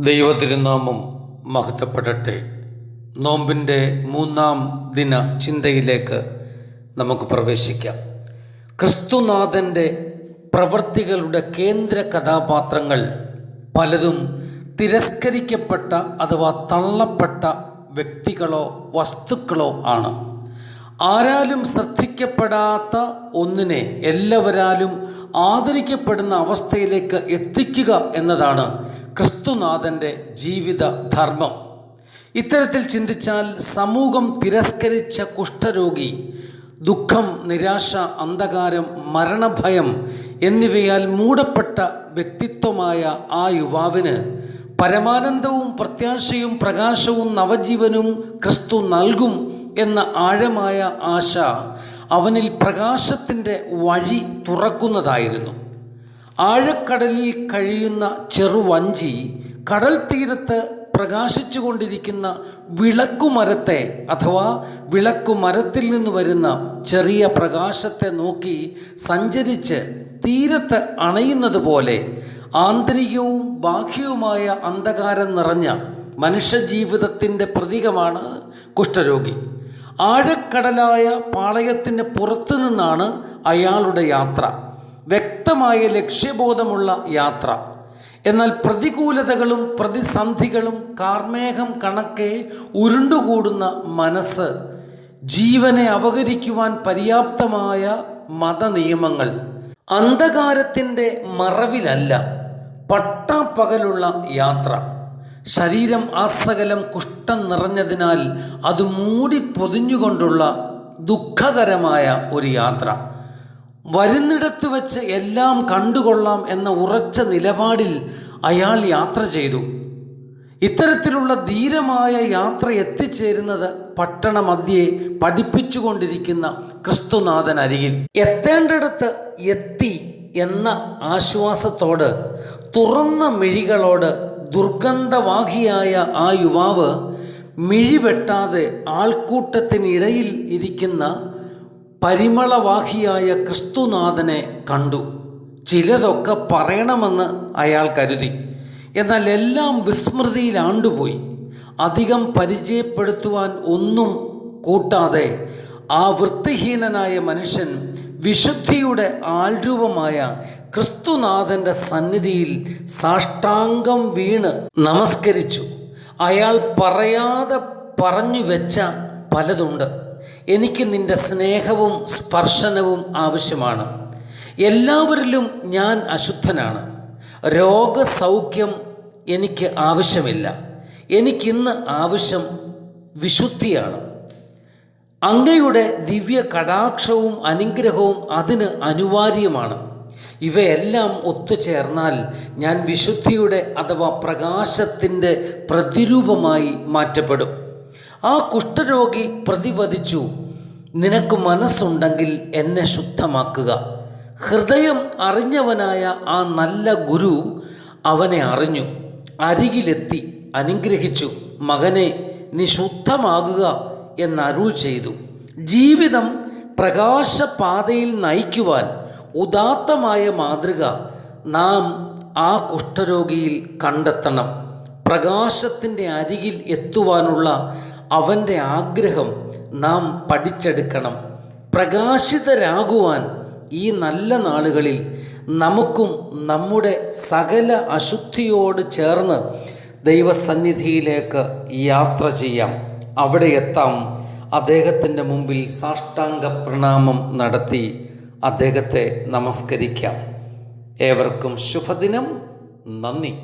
ദൈവതിരുനാമം മഹത്വപ്പെടട്ടെ. നോമ്പിന്റെ മൂന്നാം ദിന ചിന്തയിലേക്ക് നമുക്ക് പ്രവേശിക്കാം. ക്രിസ്തുനാഥന്റെ പ്രവൃത്തികളുടെ കേന്ദ്ര കഥാപാത്രങ്ങൾ പലതും തിരസ്കരിക്കപ്പെട്ട അഥവാ തള്ളപ്പെട്ട വ്യക്തികളോ വസ്തുക്കളോ ആണ്. ആരാലും ശ്രദ്ധിക്കപ്പെടാത്ത ഒന്നിനെ എല്ലാവരാലും ആദരിക്കപ്പെടുന്ന അവസ്ഥയിലേക്ക് എത്തിക്കുക എന്നതാണ് ക്രിസ്തുനാഥന്റെ ജീവിത ധർമ്മം ഇത്തരത്തിൽ ചിന്തിച്ചാൽ സമൂഹം തിരസ്കരിച്ച കുഷ്ഠരോഗി ദുഃഖം നിരാശ അന്ധകാരം മരണഭയം എന്നിവയാൽ മൂടപ്പെട്ട വ്യക്തിത്വമായ ആ യുവാവിന് പരമാനന്ദവും പ്രത്യാശയും പ്രകാശവും നവജീവനും ക്രിസ്തു നൽകും എന്ന ആഴമായ ആശ അവനിൽ പ്രകാശത്തിന്റെ വഴി തുറക്കുന്നതായിരുന്നു. ആഴക്കടലിൽ കഴിയുന്ന ചെറുവഞ്ചി കടൽ തീരത്ത് പ്രകാശിച്ചു കൊണ്ടിരിക്കുന്ന വിളക്കുമരത്തെ അഥവാ വിളക്കുമരത്തിൽ നിന്ന് വരുന്ന ചെറിയ പ്രകാശത്തെ നോക്കി സഞ്ചരിച്ച് തീരത്ത് അണയുന്നത് പോലെ ആന്തരികവും ബാഹ്യവുമായ അന്ധകാരം നിറഞ്ഞ മനുഷ്യജീവിതത്തിന്റെ പ്രതീകമാണ് കുഷ്ഠരോഗി. ആഴക്കടലായ പാളയത്തിന് പുറത്തു നിന്നാണ് അയാളുടെ യാത്ര. വ്യക്തമായ ലക്ഷ്യബോധമുള്ള യാത്ര. എന്നാൽ പ്രതികൂലതകളും പ്രതിസന്ധികളും കാർമേഘം കണക്കെ ഉരുണ്ടുകൂടുന്ന മനസ്സ് ജീവനെ അവതരിക്കുവാൻ പര്യാപ്തമായ മതനിയമങ്ങൾ. അന്ധകാരത്തിന്റെ മറവിലല്ല പട്ടാപ്പകലുള്ള യാത്ര. ശരീരം ആസകലം കുഷ്ഠം നിറഞ്ഞതിനാൽ അത് മൂടി പൊതിഞ്ഞുകൊണ്ടുള്ള ദുഃഖകരമായ ഒരു യാത്ര. വരുന്നിടത്ത് വെച്ച് എല്ലാം കണ്ടുകൊള്ളാം എന്ന ഉറച്ച നിലപാടിൽ അയാൾ യാത്ര ചെയ്തു. ഇത്തരത്തിലുള്ള ധീരമായ യാത്ര എത്തിച്ചേരുന്നത് പട്ടണമധ്യേ പഠിപ്പിച്ചുകൊണ്ടിരിക്കുന്ന ക്രിസ്തുനാഥൻ അരികിൽ. എത്തേണ്ടിടത്ത് എത്തി എന്ന ആശ്വാസത്തോട് തുറന്ന മിഴികളോട് ദുർഗന്ധവാഹിയായ ആ യുവാവ് മിഴിവെട്ടാതെ ആൾക്കൂട്ടത്തിനിടയിൽ ഇരിക്കുന്ന പരിമളവാഹിയായ ക്രിസ്തുനാഥനെ കണ്ടു. ചിലതൊക്കെ പറയണമെന്ന് അയാൾ കരുതി. എന്നാൽ എല്ലാം വിസ്മൃതിയിലാണ്ടുപോയി അധികം പരിചയപ്പെടുത്തുവാൻ ഒന്നും കൂട്ടാതെ ആ വൃത്തിഹീനനായ മനുഷ്യൻ വിശുദ്ധിയുടെ ആൽരൂപമായ ക്രിസ്തുനാഥന്റെ സന്നിധിയിൽ സാഷ്ടാംഗം വീണ് നമസ്കരിച്ചു. അയാൾ പറയാതെ പറഞ്ഞു വെച്ച പലതുണ്ട്. എനിക്ക് നിന്റെ സ്നേഹവും സ്പർശനവും ആവശ്യമാണ്. എല്ലാവരിലും ഞാൻ അശുദ്ധനാണ്. രോഗസൗഖ്യം എനിക്ക് ആവശ്യമില്ല. എനിക്കിന്ന് ആവശ്യം വിശുദ്ധിയാണ്. അങ്ങയുടെ ദിവ്യ കടാക്ഷവും അനുഗ്രഹവും അതിന് അനിവാര്യമാണ്. ഇവയെല്ലാം ഒത്തുചേർന്നാൽ ഞാൻ വിശുദ്ധിയുടെ അഥവാ പ്രകാശത്തിന്റെ പ്രതിരൂപമായി മാറ്റപ്പെടും. ആ കുഷ്ഠരോഗി പ്രതിവദിച്ചു നിനക്ക് മനസ്സുണ്ടെങ്കിൽ എന്നെ ശുദ്ധമാക്കുക. ഹൃദയം അറിഞ്ഞവനായ ആ നല്ല ഗുരു അവനെ അറിഞ്ഞു. അരികിലെത്തി അനുഗ്രഹിച്ചു. മകനെ നീ ശുദ്ധമാകുക എന്നരുൾ ചെയ്തു. ജീവിതം പ്രകാശപാതയിൽ നയിക്കുവാൻ ഉദാത്തമായ മാതൃക നാം ആ കുഷ്ഠരോഗിയിൽ കണ്ടെത്തണം. പ്രകാശത്തിന്റെ അരികിൽ എത്തുവാനുള്ള അവന്റെ ആഗ്രഹം നാം പഠിച്ചെടുക്കണം. പ്രകാശിതരാകുവാൻ ഈ നല്ല നാളുകളിൽ നമുക്കും നമ്മുടെ സകല അശുദ്ധിയോട് ചേർന്ന് ദൈവസന്നിധിയിലേക്ക് യാത്ര ചെയ്യാം. അവിടെ എത്താം. അദ്ദേഹത്തിന്റെ മുമ്പിൽ സാഷ്ടാംഗ പ്രണാമം നടത്തി അദ്ദേഹത്തെ നമസ്കരിക്കാം. ഏവർക്കും ശുഭദിനം. നന്ദി.